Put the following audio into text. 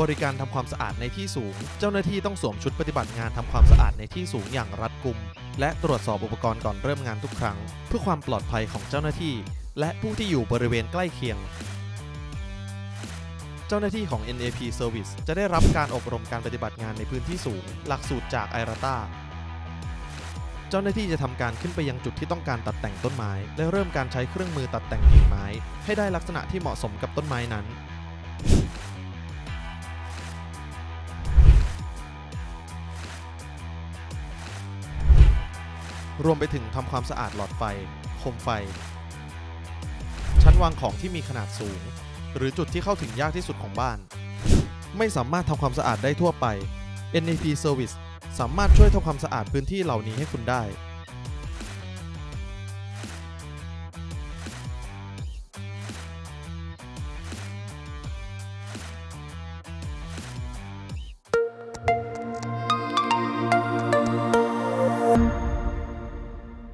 บริการทำความสะอาดในที่สูง เจ้าหน้าที่ต้องสวมชุดปฏิบัติงานทำความสะอาดในที่สูงอย่างรัดกุม และตรวจสอบอุปกรณ์ก่อนเริ่มงานทุกครั้ง เพื่อความปลอดภัยของเจ้าหน้าที่ และผู้ที่อยู่บริเวณใกล้เคียง เจ้าหน้าที่ของ NAP Service จะได้รับการอบรมการปฏิบัติงานในพื้นที่สูง หลักสูตรจากไอราตาเจ้าหน้าที่จะทำการขึ้นไปยังจุดที่ต้องการตัดแต่งต้นไม้ และเริ่มการใช้เครื่องมือตัดแต่งกิ่งไม้ ให้ได้ลักษณะที่เหมาะสมกับต้นไม้นั้น รวมไปถึงทำความสะอาดหลอดไฟ โคมไฟ ชั้นวางของที่มีขนาดสูง หรือจุดที่เข้าถึงยากที่สุดของบ้าน ไม่สามารถทำความสะอาดได้ทั่วไป NAP Service สามารถช่วยทำความสะอาดพื้นที่เหล่านี้ให้คุณได้